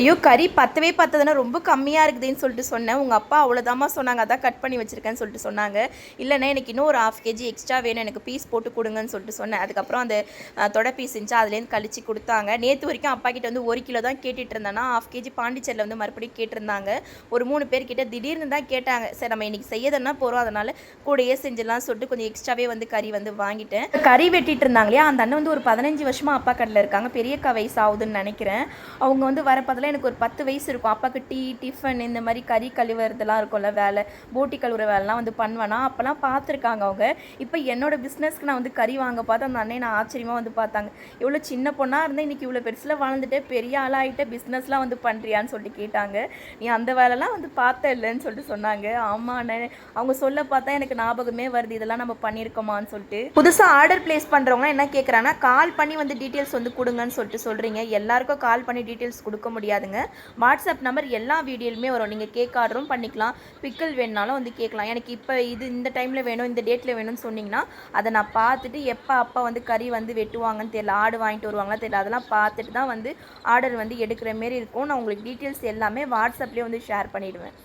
ஐயோ கறி பத்தவே பத்ததுன்னா ரொம்ப கம்மியாக இருக்குதுன்னு சொல்லிட்டு சொன்னேன். உங்கள் அப்பா அவ்வளோதாம்மா சொன்னாங்க. அதான் கட் பண்ணி வச்சுருக்கேன்னு சொல்லிட்டு சொன்னாங்க. இல்லைண்ணே எனக்கு இன்னும் ஒரு ஆஃப் கேஜி எக்ஸ்ட்ரா வேணும். எனக்கு பீஸ் போட்டு கொடுங்கன்னு சொல்லிட்டு சொன்னேன். அதுக்கப்புறம் அந்த தொடை பீஸ் இருந்துச்சு அதுலேருந்து கழிச்சு கொடுத்தாங்க. நேற்று வரைக்கும் அப்பா கிட்ட வந்து ஒரு கிலோ தான் கேட்டுட்டு இருந்தேன்னா ஹாஃப் கேஜி பாண்டிச்சேரியில் வந்து மறுபடியும் கேட்டிருந்தாங்க. ஒரு மூணு பேர் கிட்ட திடீர்னு தான் கேட்டாங்க. சரி நம்ம இன்னைக்கு செய்யதுன்னா போகிறோம் அதனால கூடயே செஞ்சிடலாம் சொல்லிட்டு கொஞ்சம் எக்ஸ்ட்ராவே வந்து கறி வந்து வாங்கிட்டேன். கறி வெட்டிட்டு இருந்தாங்க இல்லையா? அந்த அண்ணன் வந்து ஒரு பதினஞ்சு வருஷமா அப்பா கடையில் இருக்காங்க. பெரியக்கா வயசு ஆகுதுன்னு நினைக்கிறேன். அவங்க வந்து வர பதில் எனக்கு ஒரு பத்து வயசு இருக்கும். அப்பாவுக்கு டீ டிஃபன் இந்த மாதிரி கறி கழுவுறதுலாம் இருக்கும்ல வேலை போட்டி கழுவுற வேலைலாம் வந்து பண்ணுவேன்னா அப்போல்லாம் பார்த்துருக்காங்க அவங்க. இப்போ என்னோட பிஸ்னஸ்க்கு நான் வந்து கறி வாங்க பார்த்து அந்த அண்ணன் நான் ஆச்சரியமாக வந்து பார்த்தாங்க. இவ்வளோ சின்ன பொண்ணாக இருந்தால் இன்றைக்கி இவ்வளோ பெருசில் வளர்ந்துட்டு பெரிய ஆளாகிட்டு பிஸ்னஸ்லாம் வந்து பண்ணுறியான்னு சொல்லிட்டு கேட்டாங்க. நீ அந்த வேலைலாம் வந்து பார்த்த இல்லைன்னு சொல்லிட்டு சொன்னாங்க. ஆமா அண்ணன் அவங்க சொல்ல பார்த்தா எனக்கு ஞாபகமே வருது. இதெல்லாம் நம்ம பண்ணியிருக்கோமான்னு சொல்லிட்டு. புதுசாக ஆர்டர் ப்ளேஸ் பண்ணுறவங்க என்ன கேட்குறாங்கன்னா கால் பண்ணி வந்து டீட்டெயில்ஸ் வந்து கொடுங்கன்னு சொல்லிட்டு சொல்கிறீங்க எல்லாருக்கும் கால் பண்ணி டீட்டெயில்ஸ் கொடுக்க முடியாது. முடியாதுங்க வாட்ஸ்அப் நம்பர் எல்லா வீடியோலுமே வரும். நீங்கள் கேக் ஆர்டரும் பண்ணிக்கலாம். பிக்கல் வேணுனாலும் வந்து கேட்கலாம் எனக்கு இப்போ இது இந்த டைமில் வேணும் இந்த டேட்டில் வேணும்னு சொன்னிங்கன்னா அதை நான் பார்த்துட்டு எப்போ அப்பா வந்து கறி வந்து வெட்டுவாங்கன்னு தெரியல ஆடு வாங்கிட்டு வருவாங்களா தெரியல அதெல்லாம் பார்த்துட்டு தான் வந்து ஆர்டர் வந்து எடுக்கிற மாரி இருக்கும். நான் உங்களுக்கு டீட்டெயில்ஸ் எல்லாமே வாட்ஸ்அப்லேயே வந்து ஷேர் பண்ணிவிடுவேன்